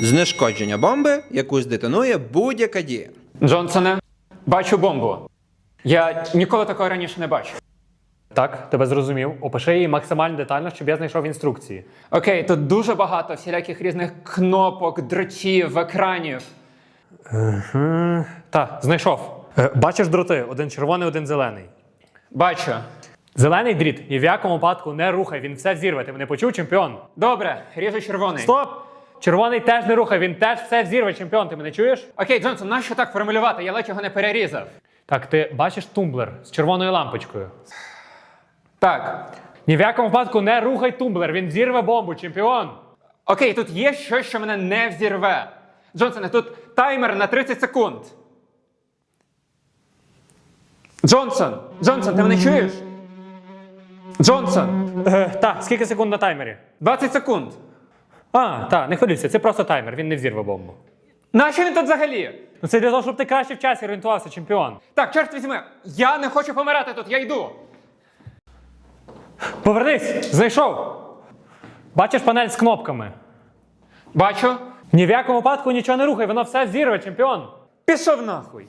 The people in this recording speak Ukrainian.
Знешкодження бомби, яку здетонує будь-яка дія. Джонсоне, бачу бомбу. Я ніколи такого раніше не бачив. Так, тебе зрозумів. Опиши її максимально детально, щоб я знайшов інструкції. Окей, тут дуже багато всіляких різних кнопок, дротів, екранів. Так, знайшов. Е, Бачиш дроти: один червоний, один зелений. Бачу. Зелений дріт ні в якому випадку не рухай, він все взірве. Ти мене почув, чемпіон? Добре, ріжу червоний. Стоп! Червоний теж не рухай, він теж все взірве, чемпіон. Ти мене чуєш? Окей, Джонсон, нащо так формулювати? Я ледь його не перерізав. Так, ти бачиш тумблер з червоною лампочкою. Так. Ні в якому випадку не рухай тумблер, він взірве бомбу, чемпіон. Окей, тут є щось, що мене не взірве. Джонсоне, тут таймер на 30 секунд. Джонсон! Джонсон, ти мене чуєш? Джонсон! Е, так, скільки секунд на таймері? 20 секунд. А, так, не хвилюйся, це просто таймер, він не взірве бомбу. Нащо він тут взагалі? Ну це для того, щоб ти краще в часі орієнтувався, чемпіон. Так, чорт візьми, я не хочу помирати тут, я йду. Повернись! Знайшов! Бачиш панель з кнопками. Бачу. Ні в якому випадку нічого не рухай, воно все зірве, чемпіон. Пішов нахуй.